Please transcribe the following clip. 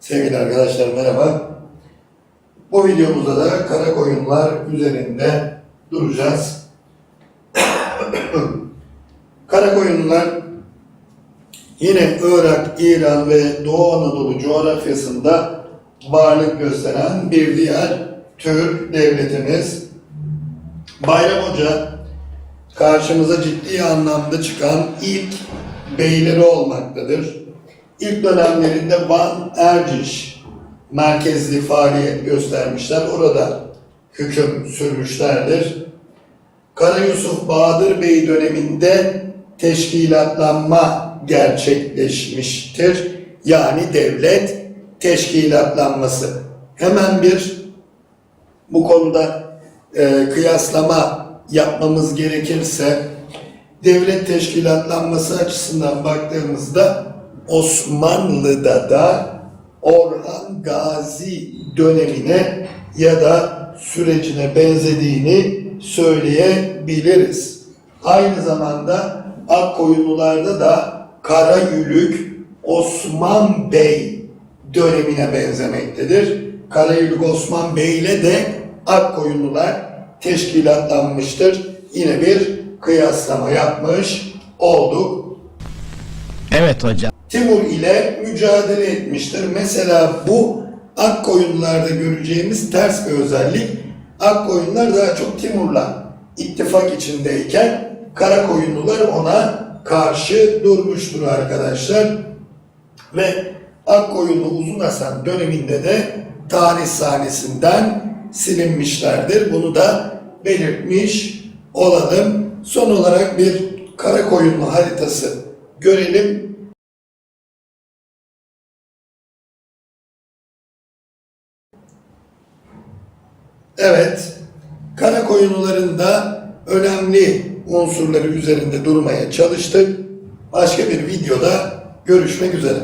Sevgili arkadaşlar merhaba. Bu videomuzda da kara koyunlar üzerinde duracağız. kara koyunlar yine Irak, İran ve Doğu Anadolu coğrafyasında varlık gösteren bir diğer Türk devletimiz. Bayram Hoca karşımıza ciddi anlamda çıkan ilk beyleri olmaktadır. İlk dönemlerinde Van Erciş merkezli faaliyet göstermişler. Orada hüküm sürmüşlerdir. Kara Yusuf Bahadır Bey döneminde teşkilatlanma gerçekleşmiştir. Yani devlet teşkilatlanması. Hemen bir bu konuda e, kıyaslama yapmamız gerekirse devlet teşkilatlanması açısından baktığımızda Osmanlı'da da Orhan Gazi dönemine ya da sürecine benzediğini söyleyebiliriz. Aynı zamanda Akkoyunlularda da Karayülük Osman Bey dönemine benzemektedir. Karayülük Osman Bey ile de Akkoyunlular teşkilatlanmıştır. Yine bir kıyaslama yapmış olduk. Evet hocam. Timur ile mücadele etmiştir. Mesela bu Akkoyunlularda göreceğimiz ters bir özellik. Akkoyunlular daha çok Timur'la ittifak içindeyken Karakoyunlular ona karşı durmuştur arkadaşlar. Ve Akkoyunlu Uzun Hasan döneminde de tarih sahnesinden silinmişlerdir. Bunu da belirtmiş olalım. Son olarak bir Karakoyunlu haritası görelim. Evet, kara koyunluların da önemli unsurları üzerinde durmaya çalıştık. Başka bir videoda görüşmek üzere.